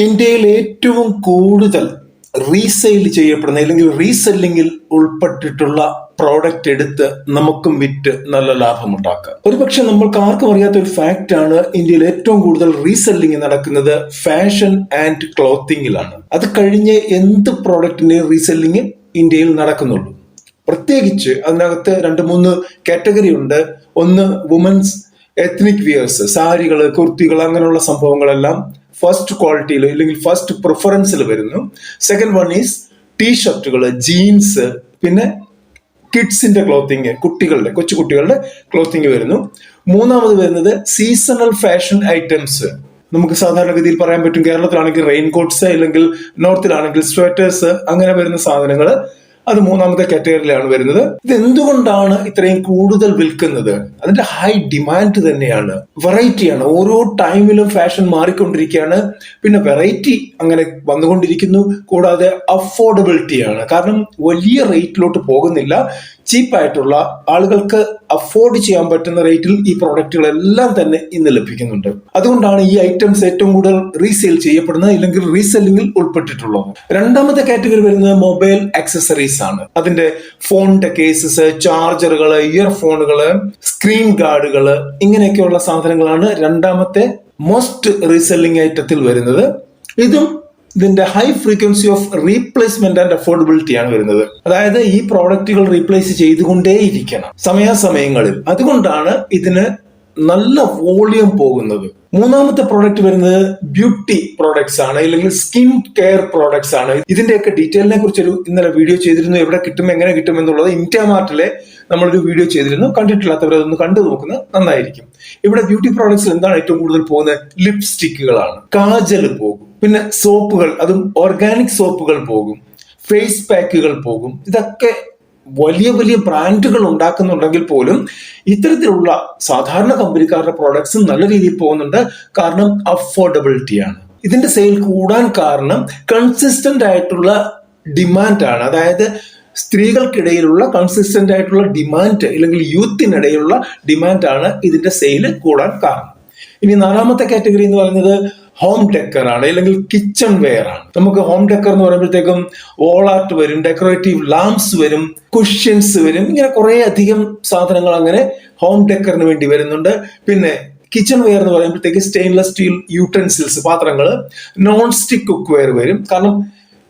ഇന്ത്യയിൽ ഏറ്റവും കൂടുതൽ റീസെയിൽ ചെയ്യപ്പെടുന്ന അല്ലെങ്കിൽ റീസെല്ലിങ്ങിൽ ഉൾപ്പെട്ടിട്ടുള്ള പ്രോഡക്റ്റ് എടുത്ത് നമുക്കും വിറ്റ് നല്ല ലാഭം ഉണ്ടാക്കാം ഒരുപക്ഷെ നമ്മൾക്ക് ആർക്കും അറിയാത്ത ഒരു ഫാക്റ്റ് ആണ് ഇന്ത്യയിൽ ഏറ്റവും കൂടുതൽ റീസെല്ലിംഗ് നടക്കുന്നത് ഫാഷൻ ആൻഡ് ക്ലോത്തിങ്ങിലാണ് അത് കഴിഞ്ഞ് എന്ത് പ്രോഡക്റ്റിന്റെ റീസെല്ലിംഗ് ഇന്ത്യയിൽ നടക്കുന്നുള്ളൂ. പ്രത്യേകിച്ച് അതിനകത്ത് രണ്ട് മൂന്ന് കാറ്റഗറി ഉണ്ട്. ഒന്ന് വുമൻസ് എത്നിക് വിയേഴ്സ് സാരികൾ കുർത്തികൾ അങ്ങനെയുള്ള സംഭവങ്ങളെല്ലാം. ഫസ്റ്റ് ക്വാളിറ്റിയിൽ അല്ലെങ്കിൽ ഫസ്റ്റ് പ്രിഫറൻസിൽ വരുന്നു. സെക്കൻഡ് വൺ ഈസ് ടീ ഷർട്ടുകൾ ജീൻസ് പിന്നെ കിഡ്സിന്റെ ക്ലോത്തിങ് കുട്ടികളുടെ കൊച്ചു കുട്ടികളുടെ ക്ലോത്തിങ് വരുന്നു. മൂന്നാമത് വരുന്നത് സീസണൽ ഫാഷൻ ഐറ്റംസ് നമുക്ക് സാധാരണഗതിയിൽ പറയാൻ പറ്റും കേരളത്തിലാണെങ്കിൽ റെയിൻ കോട്ട്സ് അല്ലെങ്കിൽ നോർത്തിലാണെങ്കിൽ സ്വെറ്റേഴ്സ് അങ്ങനെ വരുന്ന സാധനങ്ങൾ അത് മൂന്നാമത്തെ കാറ്റഗറിയിലാണ് വരുന്നത്. ഇത് എന്തുകൊണ്ടാണ് ഇത്രയും കൂടുതൽ വിൽക്കുന്നത്? അതിന്റെ ഹൈ ഡിമാൻഡ് തന്നെയാണ്. വെറൈറ്റിയാണ് ഓരോ ടൈമിലും ഫാഷൻ മാറിക്കൊണ്ടിരിക്കുകയാണ്. പിന്നെ വെറൈറ്റി അങ്ങനെ വന്നുകൊണ്ടിരിക്കുന്നു. കൂടാതെ അഫോർഡബിലിറ്റിയാണ് കാരണം വലിയ റേറ്റിലോട്ട് പോകുന്നില്ല. ചീപ്പായിട്ടുള്ള ആളുകൾക്ക് അഫോർഡ് ചെയ്യാൻ പറ്റുന്ന റേറ്റിൽ ഈ പ്രോഡക്റ്റുകളെല്ലാം തന്നെ ഇന്ന് ലഭിക്കുന്നുണ്ട്. അതുകൊണ്ടാണ് ഈ ഐറ്റംസ് ഏറ്റവും കൂടുതൽ റീസെയിൽ ചെയ്യപ്പെടുന്നത് ഇല്ലെങ്കിൽ റീസെല്ലിംഗിൽ ഉൾപ്പെട്ടിട്ടുള്ളത്. രണ്ടാമത്തെ കാറ്റഗറി വരുന്നത് മൊബൈൽ ആക്സസറീസ് ആണ്. അതിന്റെ ഫോണിന്റെ കേസസ് ചാർജറുകൾ ഇയർഫോണുകൾ സ്ക്രീൻ ഗാർഡുകൾ ഇങ്ങനെയൊക്കെയുള്ള സാധനങ്ങളാണ് രണ്ടാമത്തെ മോസ്റ്റ് റീസെല്ലിംഗ് ഐറ്റത്തിൽ വരുന്നത്. ഇതും ഇതിന്റെ high frequency of replacement and affordability ആണ് വരുന്നത്. അതായത് ഈ പ്രോഡക്റ്റുകൾ റീപ്ലേസ് ചെയ്തുകൊണ്ടേയിരിക്കണം. സമയാസമയങ്ങളിൽ. അതുകൊണ്ടാണ് ഇതിന് നല്ല വോളിയം പോകുന്നത്. മൂന്നാമത്തെ പ്രോഡക്റ്റ് വരുന്നത് ബ്യൂട്ടി പ്രോഡക്ട്സ് ആണ് അല്ലെങ്കിൽ സ്കിൻ കെയർ പ്രോഡക്ട്സ് ആണ്. ഇതിന്റെയൊക്കെ ഡീറ്റെയിലിനെ കുറിച്ച് ഒരു ഇന്നലെ വീഡിയോ ചെയ്തിരുന്നു. എവിടെ കിട്ടും എങ്ങനെ കിട്ടും എന്നുള്ളത് ഇന്ത്യ മാർട്ടിലെ നമ്മളൊരു വീഡിയോ ചെയ്തിരുന്നു. കണ്ടിട്ടില്ലാത്തവർ അതൊന്ന് കണ്ടു നോക്കുന്നത് നന്നായിരിക്കും. ഇവിടെ ബ്യൂട്ടി പ്രോഡക്ട്സിൽ എന്താണ് ഏറ്റവും കൂടുതൽ പോകുന്നത്? ലിപ്സ്റ്റിക്കുകളാണ് കാജൽ പോകും. പിന്നെ സോപ്പുകൾ അതും ഓർഗാനിക് സോപ്പുകൾ പോകും. ഫേസ് പാക്കുകൾ പോകും. ഇതൊക്കെ വലിയ വലിയ ബ്രാൻഡുകൾ ഉണ്ടാക്കുന്നുണ്ടെങ്കിൽ പോലും ഇത്തരത്തിലുള്ള സാധാരണ കമ്പനിക്കാരുടെ പ്രോഡക്ട്സ് നല്ല രീതിയിൽ പോകുന്നുണ്ട്. കാരണം അഫോർഡബിലിറ്റിയാണ് ഇതിന്റെ സെയിൽ കൂടാൻ കാരണം കൺസിസ്റ്റന്റ് ആയിട്ടുള്ള ഡിമാൻഡാണ് അതായത് സ്ത്രീകൾക്കിടയിലുള്ള കൺസിസ്റ്റന്റ് ആയിട്ടുള്ള ഡിമാൻഡ് അല്ലെങ്കിൽ യൂത്തിനിടയിലുള്ള ഡിമാൻഡാണ് ഇതിന്റെ സെയിൽ കൂടാൻ കാരണം. ഇനി നാലാമത്തെ കാറ്റഗറി എന്ന് പറയുന്നത് ഹോം ഡെക്കർ ആണ് അല്ലെങ്കിൽ കിച്ചൺ വെയർ ആണ്. നമുക്ക് ഹോം ഡെക്കർ എന്ന് പറയുമ്പോഴത്തേക്കും വോൾ ആർട്ട് വരും ഡെക്കറേറ്റീവ് ലാംസ് വരും കുഷ്യൻസ് വരും ഇങ്ങനെ കുറെ അധികം സാധനങ്ങൾ അങ്ങനെ ഹോം ഡെക്കറിന് വേണ്ടി വരുന്നുണ്ട്. പിന്നെ കിച്ചൺ വെയർ എന്ന് പറയുമ്പോഴത്തേക്ക് സ്റ്റെയിൻലെസ് സ്റ്റീൽ യൂട്ടൻസിൽസ് പാത്രങ്ങൾ നോൺ സ്റ്റിക് കുക്ക് വെയർ വരും. കാരണം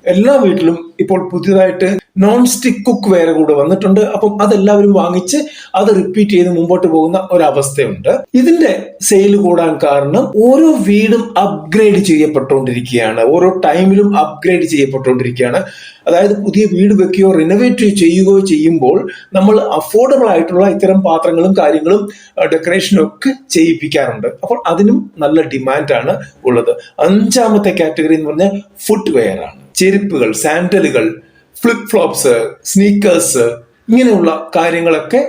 എല്ലാ വീട്ടിലും ഇപ്പോൾ പുതിയതായിട്ട് നോൺ സ്റ്റിക് കുക്ക് വെയർ കൂടെ വന്നിട്ടുണ്ട്. അപ്പം അതെല്ലാവരും വാങ്ങിച്ച് അത് റിപ്പീറ്റ് ചെയ്ത് മുമ്പോട്ട് പോകുന്ന ഒരവസ്ഥയുണ്ട്. ഇതിന്റെ സെയിൽ കൂടാൻ കാരണം ഓരോ വീടും അപ്ഗ്രേഡ് ചെയ്യപ്പെട്ടുകൊണ്ടിരിക്കുകയാണ്. ഓരോ ടൈമിലും അപ്ഗ്രേഡ് ചെയ്യപ്പെട്ടുകൊണ്ടിരിക്കുകയാണ്. അതായത് പുതിയ വീട് വെക്കുകയോ റിനോവേറ്റ് ചെയ്യുകയോ ചെയ്യുമ്പോൾ നമ്മൾ അഫോർഡബിൾ ആയിട്ടുള്ള ഇത്തരം പാത്രങ്ങളും കാര്യങ്ങളും ഡെക്കറേഷനും ഒക്കെ ചെയ്യിപ്പിക്കാറുണ്ട്. അപ്പോൾ അതിനും നല്ല ഡിമാൻഡാണ് ഉള്ളത്. അഞ്ചാമത്തെ കാറ്റഗറി എന്ന് പറഞ്ഞാൽ ഫുഡ് വെയർ ആണ്. ചെരുപ്പുകൾ സാൻഡലുകൾ ഫ്ലിപ്പ് ഫ്ലോപ്സ് സ്നീക്കേഴ്സ് ഇങ്ങനെയുള്ള കാര്യങ്ങളൊക്കെ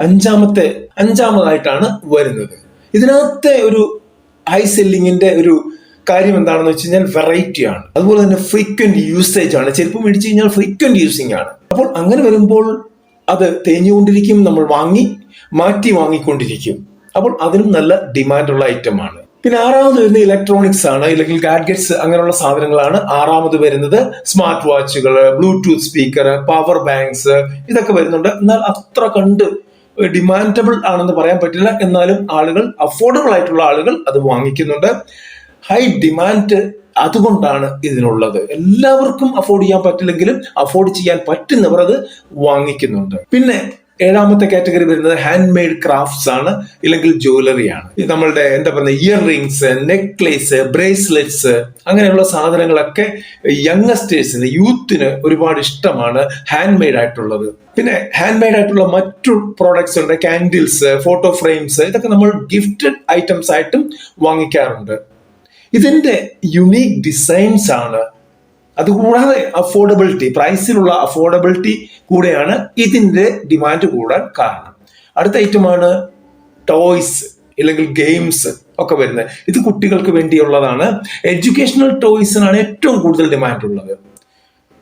അഞ്ചാമത്തെ അഞ്ചാമതായിട്ടാണ് വരുന്നത്. ഇതിനകത്തെ ഒരു ഹൈ സെല്ലിങ്ങിന്റെ ഒരു കാര്യം എന്താണെന്ന് വെച്ച് കഴിഞ്ഞാൽ വെറൈറ്റി ആണ്. അതുപോലെ തന്നെ ഫ്രീക്വന്റ് യൂസേജ് ആണ്. ചെരുപ്പ് മേടിച്ചു കഴിഞ്ഞാൽ ഫ്രീക്വന്റ് യൂസിങ് ആണ്. അപ്പോൾ അങ്ങനെ വരുമ്പോൾ അത് തേഞ്ഞുകൊണ്ടിരിക്കും നമ്മൾ വാങ്ങി മാറ്റി വാങ്ങിക്കൊണ്ടിരിക്കും. അപ്പോൾ അതിനും നല്ല ഡിമാൻഡുള്ള ഐറ്റം ആണ്. പിന്നെ ആറാമത് വരുന്നത് ഇലക്ട്രോണിക്സ് ആണ്. അല്ലെങ്കിൽ ഗാഡ്ഗറ്റ്സ് അങ്ങനെയുള്ള സാധനങ്ങളാണ്. ആറാമത് വരുന്നത് സ്മാർട്ട് വാച്ചുകൾ ബ്ലൂടൂത്ത് സ്പീക്കർ പവർ ബാങ്ക്സ് ഇതൊക്കെ വരുന്നുണ്ട്. എന്നാൽ അത്ര കണ്ട് ഡിമാൻഡബിൾ ആണെന്ന് പറയാൻ പറ്റില്ല. എന്നാലും ആളുകൾ അഫോർഡബിൾ ആയിട്ടുള്ള ആളുകൾ അത് വാങ്ങിക്കുന്നുണ്ട്. ഹൈ ഡിമാൻഡ് അതുകൊണ്ടാണ് ഇതിനുള്ളത്. എല്ലാവർക്കും അഫോർഡ് ചെയ്യാൻ പറ്റില്ലെങ്കിലും അഫോർഡ് ചെയ്യാൻ പറ്റുന്നവർ അത് വാങ്ങിക്കുന്നുണ്ട്. പിന്നെ ഏഴാമത്തെ കാറ്റഗറി വരുന്നത് ഹാൻഡ് മെയ്ഡ് ക്രാഫ്റ്റ്സ് ആണ് ഇല്ലെങ്കിൽ ജ്വല്ലറി ആണ്. ഇത് നമ്മളുടെ എന്താ പറയുക ഇയർ റിങ്സ് നെക്ലേസ് ബ്രേസ്ലെറ്റ്സ് അങ്ങനെയുള്ള സാധനങ്ങളൊക്കെ യങ്ങസ്റ്റേഴ്സിന് യൂത്തിന് ഒരുപാട് ഇഷ്ടമാണ് ഹാൻഡ് മെയ്ഡ് ആയിട്ടുള്ളത്. പിന്നെ ഹാൻഡ് മെയ്ഡ് ആയിട്ടുള്ള മറ്റു പ്രോഡക്ട്സ് ഉണ്ട് കാൻഡിൽസ് ഫോട്ടോ ഫ്രെയിംസ് ഇതൊക്കെ നമ്മൾ ഗിഫ്റ്റഡ് ഐറ്റംസ് ആയിട്ടും വാങ്ങിക്കാറുണ്ട്. ഇതിന്റെ യുണീക് ഡിസൈൻസ് ആണ്. അതുകൂടാതെ അഫോർഡബിലിറ്റി പ്രൈസിലുള്ള അഫോർഡബിലിറ്റി കൂടെയാണ് ഇതിന്റെ ഡിമാൻഡ് കൂടാൻ കാരണം. അടുത്ത ഐറ്റമാണ് ടോയ്സ് അല്ലെങ്കിൽ ഗെയിംസ് ഒക്കെ വരുന്നത്. ഇത് കുട്ടികൾക്ക് വേണ്ടിയുള്ളതാണ്. എഡ്യൂക്കേഷണൽ ടോയ്സിനാണ് ഏറ്റവും കൂടുതൽ ഡിമാൻഡ് ഉള്ളത്.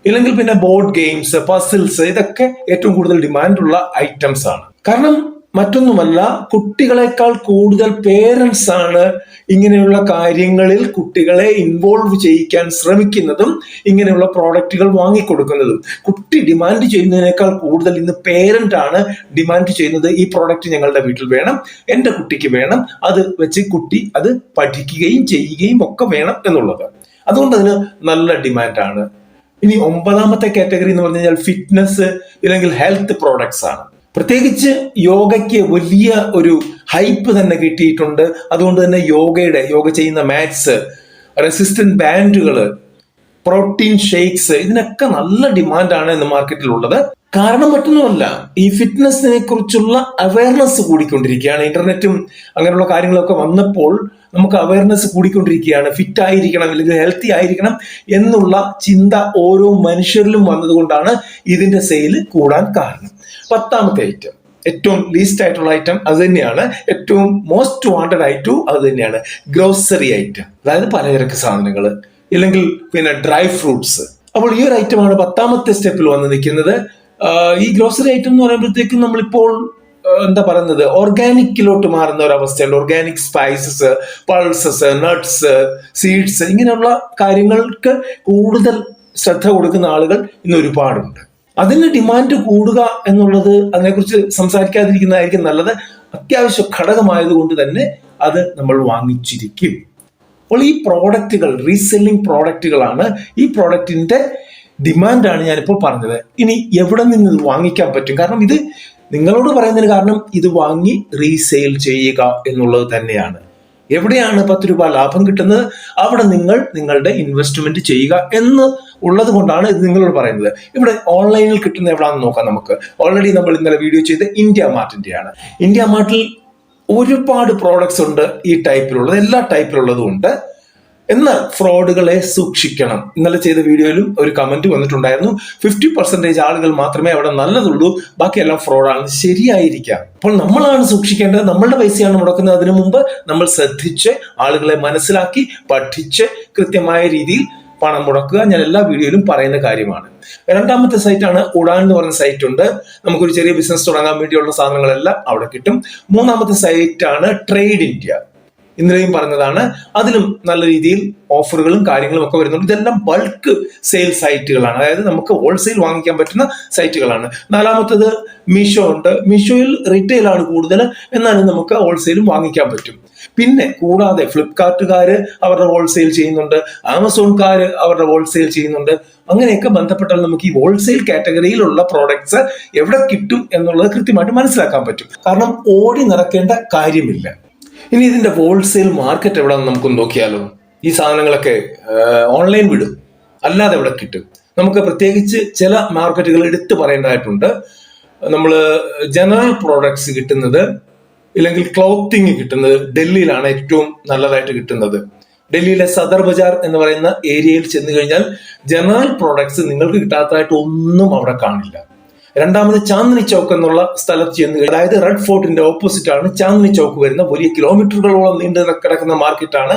ഇല്ലെങ്കിൽ പിന്നെ ബോർഡ് ഗെയിംസ് പസിൽസ് ഇതൊക്കെ ഏറ്റവും കൂടുതൽ ഡിമാൻഡുള്ള ഐറ്റംസ് ആണ്. കാരണം മറ്റൊന്നുമല്ല കുട്ടികളെക്കാൾ കൂടുതൽ പേരൻസ് ആണ് ഇങ്ങനെയുള്ള കാര്യങ്ങളിൽ കുട്ടികളെ ഇൻവോൾവ് ചെയ്യിക്കാൻ ശ്രമിക്കുന്നതും ഇങ്ങനെയുള്ള പ്രോഡക്റ്റുകൾ വാങ്ങിക്കൊടുക്കുന്നതും. കുട്ടി ഡിമാൻഡ് ചെയ്യുന്നതിനേക്കാൾ കൂടുതൽ ഇന്ന് പേരന്റ് ആണ് ഡിമാൻഡ് ചെയ്യുന്നത് ഈ പ്രോഡക്റ്റ് ഞങ്ങളുടെ വീട്ടിൽ വേണം എന്റെ കുട്ടിക്ക് വേണം അത് വെച്ച് കുട്ടി അത് പഠിക്കുകയും ചെയ്യുകയും ഒക്കെ വേണം എന്നുള്ളത്. അതുകൊണ്ട് അതിന് നല്ല ഡിമാൻഡാണ് ഇനി ഒമ്പതാമത്തെ കാറ്റഗറി എന്ന് പറഞ്ഞു കഴിഞ്ഞാൽ ഫിറ്റ്നസ് ഇല്ലെങ്കിൽ ഹെൽത്ത് പ്രോഡക്ട്സ് ആണ്. പ്രത്യേകിച്ച് യോഗയ്ക്ക് വലിയ ഒരു ഹൈപ്പ് തന്നെ കിട്ടിയിട്ടുണ്ട്. അതുകൊണ്ട് തന്നെ യോഗയുടെ യോഗ ചെയ്യുന്ന മാറ്റ്സ് റെസിസ്റ്റന്റ് ബാൻഡുകൾ പ്രോട്ടീൻ ഷേക്സ് ഇതിനൊക്കെ നല്ല ഡിമാൻഡാണ് ഇന്ന് മാർക്കറ്റിൽ ഉള്ളത്. കാരണം മറ്റൊന്നുമല്ല ഈ ഫിറ്റ്നസിനെ കുറിച്ചുള്ള അവയർനെസ് കൂടിക്കൊണ്ടിരിക്കുകയാണ്. ഇന്റർനെറ്റും അങ്ങനെയുള്ള കാര്യങ്ങളൊക്കെ വന്നപ്പോൾ നമുക്ക് അവയർനെസ് കൂടിക്കൊണ്ടിരിക്കുകയാണ്. ഫിറ്റ് ആയിരിക്കണം അല്ലെങ്കിൽ ഹെൽത്തി ആയിരിക്കണം എന്നുള്ള ചിന്ത ഓരോ മനുഷ്യരിലും വന്നതുകൊണ്ടാണ് ഇതിന്റെ സെയിൽ കൂടാൻ കാരണം. പത്താമത്തെ ഐറ്റം ഏറ്റവും ലീസ്റ്റ് ആയിട്ടുള്ള ഐറ്റം അത് തന്നെയാണ്. ഏറ്റവും മോസ്റ്റ് വാണ്ടഡ് ഐറ്റവും അത് തന്നെയാണ്. ഗ്രോസറി ഐറ്റം അതായത് പലചരക്ക് സാധനങ്ങൾ ഇല്ലെങ്കിൽ പിന്നെ ഡ്രൈ ഫ്രൂട്ട്സ് അപ്പോൾ ഈ ഒരു ഐറ്റമാണ് പത്താമത്തെ സ്റ്റെപ്പിൽ വന്ന് നിൽക്കുന്നത്. ഈ ഗ്രോസറി ഐറ്റം എന്ന് പറയുമ്പോഴത്തേക്കും നമ്മളിപ്പോൾ എന്താ പറയുന്നത് ഓർഗാനിക്കിലോട്ട് മാറുന്ന ഒരു അവസ്ഥയുണ്ട് organic spices pulses nuts seeds ഇങ്ങനെയുള്ള കാര്യങ്ങൾക്ക് കൂടുതൽ ശ്രദ്ധ കൊടുക്കുന്ന ആളുകൾ ഇന്ന് ഒരുപാടുണ്ട്. അതിന് ഡിമാൻഡ് കൂടുക എന്നുള്ളത് അതിനെക്കുറിച്ച് സംസാരിക്കാതിരിക്കുന്നതായിരിക്കും നല്ലത്. അത്യാവശ്യ ഘടകമായതുകൊണ്ട് തന്നെ അത് നമ്മൾ വാങ്ങിച്ചിരിക്കും. അപ്പോൾ ഈ പ്രോഡക്റ്റുകൾ റീസെല്ലിംഗ് പ്രോഡക്റ്റുകളാണ് ഈ പ്രോഡക്റ്റിന്റെ ഡിമാൻഡാണ് ഞാനിപ്പോൾ പറഞ്ഞത്. ഇനി എവിടെ നിന്ന് ഇത് വാങ്ങിക്കാൻ പറ്റും? കാരണം ഇത് നിങ്ങളോട് പറയുന്നതിന് കാരണം ഇത് വാങ്ങി റീസെയിൽ ചെയ്യുക എന്നുള്ളത് തന്നെയാണ്. എവിടെയാണ് പത്ത് രൂപ ലാഭം കിട്ടുന്നത്? അവിടെ നിങ്ങൾ നിങ്ങളുടെ ഇൻവെസ്റ്റ്മെന്റ് ചെയ്യുക എന്ന് ഉള്ളത് കൊണ്ടാണ് ഇത് നിങ്ങളോട് പറയുന്നത്. ഇവിടെ ഓൺലൈനിൽ കിട്ടുന്ന എവിടെയാണെന്ന് നോക്കാം നമുക്ക്. ഓൾറെഡി നമ്മൾ ഇന്നലെ വീഡിയോ ചെയ്ത് ഇന്ത്യ മാർട്ടിന്റെയാണ് ഇന്ത്യ മാർട്ടിൽ ഒരുപാട് പ്രോഡക്ട്സ് ഉണ്ട് ഈ ടൈപ്പിലുള്ളത് എല്ലാ ടൈപ്പിലുള്ളതും ഉണ്ട്. എന്നാൽ ഫ്രോഡുകളെ സൂക്ഷിക്കണം. ഇന്നലെ ചെയ്ത വീഡിയോയിലും ഒരു കമന്റ് വന്നിട്ടുണ്ടായിരുന്നു. ഫിഫ്റ്റി പെർസെന്റേജ് ആളുകൾ മാത്രമേ അവിടെ നല്ലതുള്ളൂ. ബാക്കിയെല്ലാം ഫ്രോഡാണ് ശരിയായിരിക്കാം. അപ്പോൾ നമ്മളാണ് സൂക്ഷിക്കേണ്ടത്. നമ്മളുടെ പൈസയാണ് മുടക്കുന്നത്. അതിനു മുമ്പ് നമ്മൾ ശ്രദ്ധിച്ച് ആളുകളെ മനസ്സിലാക്കി പഠിച്ച് കൃത്യമായ രീതിയിൽ പണം മുടക്കുക. ഞാൻ എല്ലാ വീഡിയോയിലും പറയുന്ന കാര്യമാണ്. രണ്ടാമത്തെ സൈറ്റാണ് ഉഡാൻ എന്ന് പറയുന്ന സൈറ്റ് ഉണ്ട് നമുക്കൊരു ചെറിയ ബിസിനസ് തുടങ്ങാൻ വേണ്ടിയുള്ള സാധനങ്ങളെല്ലാം അവിടെ കിട്ടും. മൂന്നാമത്തെ സൈറ്റാണ് ട്രേഡ് ഇന്ത്യ ഇന്നലെയും പറഞ്ഞതാണ്. അതിലും നല്ല രീതിയിൽ ഓഫറുകളും കാര്യങ്ങളും ഒക്കെ വരുന്നുണ്ട്. ഇതെല്ലാം ബൾക്ക് സെയിൽ സൈറ്റുകളാണ് അതായത് നമുക്ക് ഹോൾസെയിൽ വാങ്ങിക്കാൻ പറ്റുന്ന സൈറ്റുകളാണ് നാലാമത്തത് മീഷോ ഉണ്ട്. മീഷോയിൽ റീറ്റെയിൽ ആണ് കൂടുതൽ എന്നാലും നമുക്ക് ഹോൾസെയിലും വാങ്ങിക്കാൻ പറ്റും. പിന്നെ കൂടാതെ ഫ്ലിപ്കാർട്ടുകാർ അവരുടെ ഹോൾസെയിൽ ചെയ്യുന്നുണ്ട്. ആമസോൺകാർ അവരുടെ ഹോൾസെയിൽ ചെയ്യുന്നുണ്ട്. അങ്ങനെയൊക്കെ ബന്ധപ്പെട്ടാൽ നമുക്ക് ഈ ഹോൾസെയിൽ കാറ്റഗറിയിലുള്ള പ്രോഡക്ട്സ് എവിടെ കിട്ടും എന്നുള്ളത് കൃത്യമായിട്ട് മനസ്സിലാക്കാൻ പറ്റും. കാരണം ഓടി നടക്കേണ്ട കാര്യമില്ല. ഇനി ഇതിന്റെ ഹോൾസെയിൽ മാർക്കറ്റ് എവിടെയാണെന്ന് നമുക്ക് നോക്കിയാലോ? ഈ സാധനങ്ങളൊക്കെ ഓൺലൈൻ വിടും. അല്ലാതെ എവിടെ കിട്ടും? നമുക്ക് പ്രത്യേകിച്ച് ചില മാർക്കറ്റുകൾ എടുത്തു പറയേണ്ടതായിട്ടുണ്ട്. നമ്മൾ ജനറൽ പ്രോഡക്ട്സ് കിട്ടുന്നത് ഇല്ലെങ്കിൽ ക്ലോത്തിങ് കിട്ടുന്നത് ഡൽഹിയിലാണ് ഏറ്റവും നല്ലതായിട്ട് കിട്ടുന്നത്. ഡൽഹിയിലെ സദർ ബജാർ എന്ന് പറയുന്ന ഏരിയയിൽ ചെന്ന് കഴിഞ്ഞാൽ ജനറൽ പ്രോഡക്ട്സ് നിങ്ങൾക്ക് കിട്ടാത്തതായിട്ട് ഒന്നും അവിടെ കാണില്ല. രണ്ടാമത് ചാന്ദിനി ചൗക്ക് എന്നുള്ള സ്ഥലത്ത് ചെന്ന് അതായത് റെഡ് ഫോർട്ടിന്റെ ഓപ്പോസിറ്റ് ആണ് ചാന്ദിനി ചൗക്ക് വരുന്ന വലിയ കിലോമീറ്ററുകളോളം നീണ്ടു കിടക്കുന്ന മാർക്കറ്റാണ്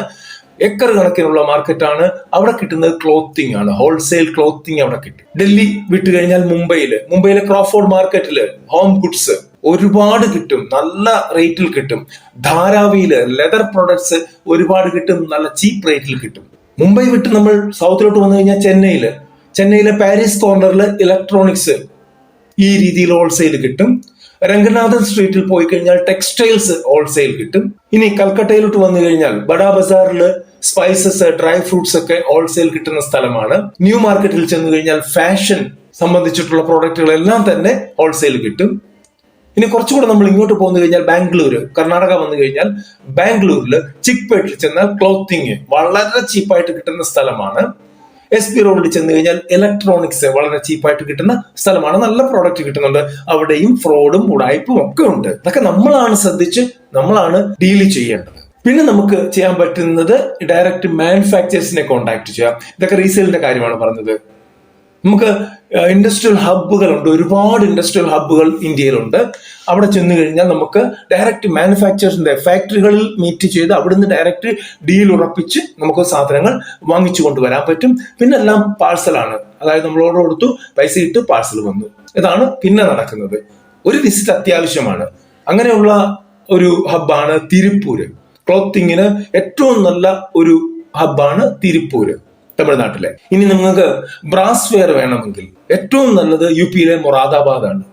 ഏക്കർ കണക്കിനുള്ള മാർക്കറ്റാണ് അവിടെ കിട്ടുന്നത് ക്ലോത്തിങ് ആണ്. ഹോൾസെയിൽ ക്ലോത്തിങ് അവിടെ കിട്ടും. ഡൽഹി വിട്ടു കഴിഞ്ഞാൽ മുംബൈയിൽ മുംബൈയിലെ ക്രോഫോർഡ് മാർക്കറ്റിൽ ഹോം ഗുഡ്സ് ഒരുപാട് കിട്ടും. നല്ല റേറ്റിൽ കിട്ടും. ധാരാവിയിൽ ലെതർ പ്രോഡക്ട്സ് ഒരുപാട് കിട്ടും. നല്ല ചീപ്പ് റേറ്റിൽ കിട്ടും. മുംബൈ വിട്ട് നമ്മൾ സൗത്തിലോട്ട് വന്നു കഴിഞ്ഞാൽ ചെന്നൈയിൽ ചെന്നൈയിലെ പാരീസ് കോർണറിൽ ഇലക്ട്രോണിക്സ് ഈ രീതിയിൽ ഹോൾസെയിൽ കിട്ടും. രംഗനാഥൻ സ്ട്രീറ്റിൽ പോയി കഴിഞ്ഞാൽ ടെക്സ്റ്റൈൽസ് ഹോൾസെയിൽ കിട്ടും. ഇനി കൽക്കട്ടയിലോട്ട് വന്നു കഴിഞ്ഞാൽ ബഡാ ബസാറിൽ സ്പൈസസ് ഡ്രൈ ഫ്രൂട്ട്സ് ഒക്കെ ഹോൾസെയിൽ കിട്ടുന്ന സ്ഥലമാണ്. ന്യൂ മാർക്കറ്റിൽ ചെന്ന് കഴിഞ്ഞാൽ ഫാഷൻ സംബന്ധിച്ചിട്ടുള്ള പ്രോഡക്റ്റുകളെല്ലാം തന്നെ ഹോൾസെയിൽ കിട്ടും. ഇനി കുറച്ചുകൂടെ നമ്മൾ ഇങ്ങോട്ട് പോന്നു കഴിഞ്ഞാൽ ബാംഗ്ലൂർ കർണാടക വന്നു കഴിഞ്ഞാൽ ബാംഗ്ലൂരിൽ ചിക്പേട്ടിൽ ചെന്നാൽ ക്ലോത്തിങ് വളരെ ചീപ്പായിട്ട് കിട്ടുന്ന സ്ഥലമാണ്. എസ് ബി റോഡിൽ ചെന്ന് കഴിഞ്ഞാൽ ഇലക്ട്രോണിക്സ് വളരെ ചീപ്പായിട്ട് കിട്ടുന്ന സ്ഥലമാണ്. നല്ല പ്രോഡക്റ്റ് കിട്ടുന്നുണ്ട്. അവിടെയും ഫ്രോഡും ഉടായ്പും ഒക്കെ ഉണ്ട്. അതൊക്കെ നമ്മളാണ് ശ്രദ്ധിച്ച് നമ്മളാണ് ഡീൽ ചെയ്യേണ്ടത്. പിന്നെ നമുക്ക് ചെയ്യാൻ പറ്റുന്നത് ഡയറക്റ്റ് മാനുഫാക്ചേഴ്സിനെ കോൺടാക്ട് ചെയ്യാം. ഇതൊക്കെ റീസെയിലിന്റെ കാര്യമാണ് പറഞ്ഞത്. നമുക്ക് ഇൻഡസ്ട്രിയൽ ഹബ്ബുകളുണ്ട് ഒരുപാട് ഇൻഡസ്ട്രിയൽ ഹബ്ബുകൾ ഇന്ത്യയിലുണ്ട്. അവിടെ ചെന്ന് കഴിഞ്ഞാൽ നമുക്ക് ഡയറക്റ്റ് മാനുഫാക്ചേഴ്സിന്റെ ഫാക്ടറികളിൽ മീറ്റ് ചെയ്ത് അവിടുന്ന് ഡയറക്റ്റ് ഡീൽ ഉറപ്പിച്ച് നമുക്ക് സാധനങ്ങൾ വാങ്ങിച്ചു കൊണ്ടുവരാൻ പറ്റും. പിന്നെ എല്ലാം പാഴ്സലാണ് അതായത് ഓർഡർ കൊടുത്തു പൈസ ഇട്ട് പാഴ്സൽ വന്നു. ഇതാണ് പിന്നെ നടക്കുന്നത്. ഒരു വിസിറ്റ് അത്യാവശ്യമാണ്. അങ്ങനെയുള്ള ഒരു ഹബ്ബാണ് തിരുപ്പൂര്. ക്ലോത്തിങ്ങിന് ഏറ്റവും നല്ല ഒരു ഹബ്ബാണ് തിരുപ്പൂര്. തമിഴ്നാട്ടിലെ. ഇനി നിങ്ങൾക്ക് ബ്രാസ് വെയർ വേണമെങ്കിൽ ഏറ്റവും നല്ലത് യു പിയിലെ ആണ്.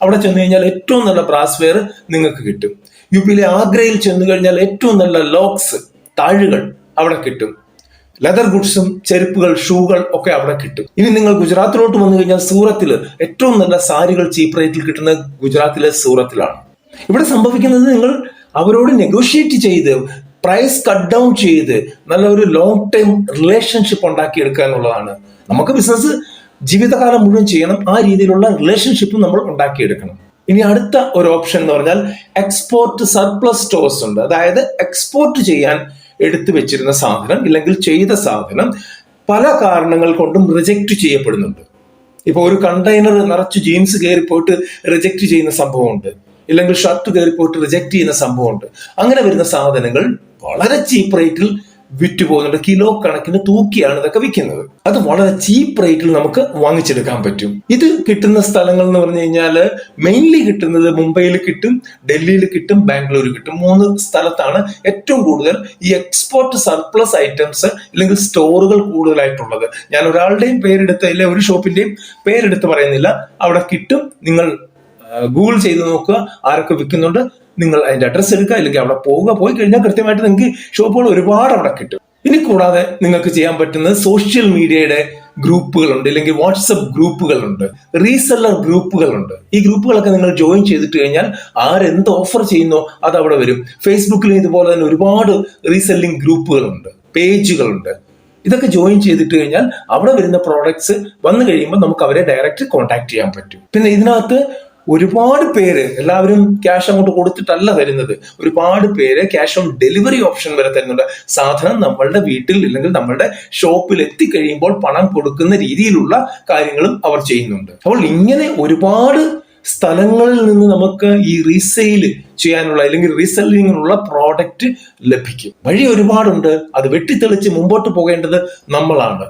അവിടെ ചെന്ന് കഴിഞ്ഞാൽ ഏറ്റവും നല്ല ബ്രാസ് വെയർ നിങ്ങൾക്ക് കിട്ടും. യു പിയിലെ ആഗ്രയിൽ ചെന്ന് കഴിഞ്ഞാൽ ഏറ്റവും നല്ല ലോക്സ് താഴുകൾ അവിടെ കിട്ടും. ലെതർ ഗുഡ്സും ചെരുപ്പുകൾ ഷൂകൾ ഒക്കെ അവിടെ കിട്ടും. ഇനി നിങ്ങൾ ഗുജറാത്തിലോട്ട് വന്നു കഴിഞ്ഞാൽ സൂറത്തിൽ ഏറ്റവും നല്ല സാരികൾ ചീപ്പ് റേറ്റിൽ കിട്ടുന്നത് ഗുജറാത്തിലെ സൂറത്തിലാണ്. ഇവിടെ സംഭവിക്കുന്നത് നിങ്ങൾ അവരോട് നെഗോഷിയേറ്റ് ചെയ്ത് പ്രൈസ് കട്ട് ഡൗൺ ചെയ്ത് നല്ലൊരു ലോങ് ടൈം റിലേഷൻഷിപ്പ് ഉണ്ടാക്കിയെടുക്കുക എന്നുള്ളതാണ്. നമുക്ക് ബിസിനസ് ജീവിതകാലം മുഴുവൻ ചെയ്യണം ആ രീതിയിലുള്ള റിലേഷൻഷിപ്പ് നമ്മൾ ഉണ്ടാക്കിയെടുക്കണം. ഇനി അടുത്ത ഒരു ഓപ്ഷൻ എന്ന് പറഞ്ഞാൽ എക്സ്പോർട്ട് സർപ്ലസ് സ്റ്റോഴ്സ് ഉണ്ട്. അതായത് എക്സ്പോർട്ട് ചെയ്യാൻ എടുത്തു വെച്ചിരുന്ന സാധനം ഇല്ലെങ്കിൽ ചെയ്ത സാധനം പല കാരണങ്ങൾ കൊണ്ടും റിജക്റ്റ് ചെയ്യപ്പെടുന്നുണ്ട്. ഇപ്പൊ ഒരു കണ്ടെയ്നർ നിറച്ച് ജീൻസ് കയറി പോയിട്ട് റിജക്റ്റ് ചെയ്യുന്ന സംഭവമുണ്ട്. ഇല്ലെങ്കിൽ ഷർട്ട് കയറി പോയിട്ട് റിജക്റ്റ് ചെയ്യുന്ന സംഭവമുണ്ട്. അങ്ങനെ വരുന്ന സാധനങ്ങൾ വളരെ ചീപ്പ് റേറ്റിൽ വിറ്റ് പോകുന്നുണ്ട് കിലോ കണക്കിന് തൂക്കിയാണ് ഇതൊക്കെ വിൽക്കുന്നത്. അത് വളരെ ചീപ്പ് റേറ്റിൽ നമുക്ക് വാങ്ങിച്ചെടുക്കാൻ പറ്റും. ഇത് കിട്ടുന്ന സ്ഥലങ്ങൾ എന്ന് പറഞ്ഞു കഴിഞ്ഞാൽ മെയിൻലി കിട്ടുന്നത് മുംബൈയിൽ കിട്ടും ഡൽഹിയിൽ കിട്ടും ബാംഗ്ലൂർ കിട്ടും. മൂന്ന് സ്ഥലത്താണ് ഏറ്റവും കൂടുതൽ ഈ എക്സ്പോർട്ട് സർപ്ലസ് ഐറ്റംസ് അല്ലെങ്കിൽ സ്റ്റോറുകൾ കൂടുതലായിട്ടുള്ളത്. ഞാൻ ഒരാളുടെയും പേരെടുത്ത് അല്ലെ ഒരു ഷോപ്പിന്റെയും പേരെടുത്ത് പറയുന്നില്ല. അവിടെ കിട്ടും. നിങ്ങൾ ഗൂഗിൾ ചെയ്ത് നോക്കുക ആരൊക്കെ വിൽക്കുന്നുണ്ട്. നിങ്ങൾ അതിന്റെ അഡ്രസ്സ് എടുക്കുക അല്ലെങ്കിൽ അവിടെ പോവുക പോയി കഴിഞ്ഞാൽ കൃത്യമായിട്ട് നിങ്ങൾക്ക് ഷോപ്പുകൾ ഒരുപാട് അവിടെ കിട്ടും. ഇനി കൂടാതെ നിങ്ങൾക്ക് ചെയ്യാൻ പറ്റുന്നത് സോഷ്യൽ മീഡിയയുടെ ഗ്രൂപ്പുകളുണ്ട് അല്ലെങ്കിൽ വാട്സപ്പ് ഗ്രൂപ്പുകളുണ്ട് റീസെല്ലർ ഗ്രൂപ്പുകളുണ്ട്. ഈ ഗ്രൂപ്പുകളൊക്കെ നിങ്ങൾ ജോയിൻ ചെയ്തിട്ട് കഴിഞ്ഞാൽ ആരെന്ത് ഓഫർ ചെയ്യുന്നോ അത് അവിടെ വരും. ഫേസ്ബുക്കിൽ ഇതുപോലെ തന്നെ ഒരുപാട് റീസെല്ലിംഗ് ഗ്രൂപ്പുകളുണ്ട് പേജുകളുണ്ട് ഇതൊക്കെ ജോയിൻ ചെയ്തിട്ട് കഴിഞ്ഞാൽ അവിടെ വരുന്ന പ്രോഡക്ട്സ് വന്നു കഴിയുമ്പോൾ നമുക്ക് അവരെ ഡയറക്റ്റ് കോൺടാക്ട് ചെയ്യാൻ പറ്റും. പിന്നെ ഇതിനകത്ത് ഒരുപാട് പേര് എല്ലാവരും ക്യാഷ് അങ്ങോട്ട് കൊടുത്തിട്ടല്ല തരുന്നത്. ഒരുപാട് പേര് ക്യാഷ് ഓൺ ഡെലിവറി ഓപ്ഷൻ വരെ തരുന്നുണ്ട്. സാധനം നമ്മളുടെ വീട്ടിൽ ഇല്ലെങ്കിൽ നമ്മളുടെ ഷോപ്പിൽ എത്തിക്കഴിയുമ്പോൾ പണം കൊടുക്കുന്ന രീതിയിലുള്ള കാര്യങ്ങളും അവർ ചെയ്യുന്നുണ്ട്. അപ്പോൾ ഇങ്ങനെ ഒരുപാട് സ്ഥലങ്ങളിൽ നിന്ന് നമുക്ക് ഈ റീസെയിൽ ചെയ്യാനുള്ള അല്ലെങ്കിൽ റീസെല്ലിങ്ങിനുള്ള പ്രോഡക്റ്റ് ലഭിക്കും. വഴി ഒരുപാടുണ്ട്. അത് വെട്ടിത്തെളിച്ച് മുമ്പോട്ട് പോകേണ്ടത് നമ്മളാണ്.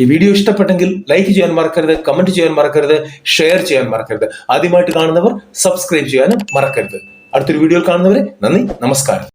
ഈ വീഡിയോ ഇഷ്ടപ്പെട്ടെങ്കിൽ ലൈക്ക് ചെയ്യാൻ മറക്കരുത് കമന്റ് ചെയ്യാൻ മറക്കരുത് ഷെയർ ചെയ്യാൻ മറക്കരുത്. ആദ്യമായിട്ട് കാണുന്നവർ സബ്സ്ക്രൈബ് ചെയ്യാനും മറക്കരുത്. അടുത്തൊരു വീഡിയോയിൽ കാണുന്നവരെ നന്ദി നമസ്കാരം.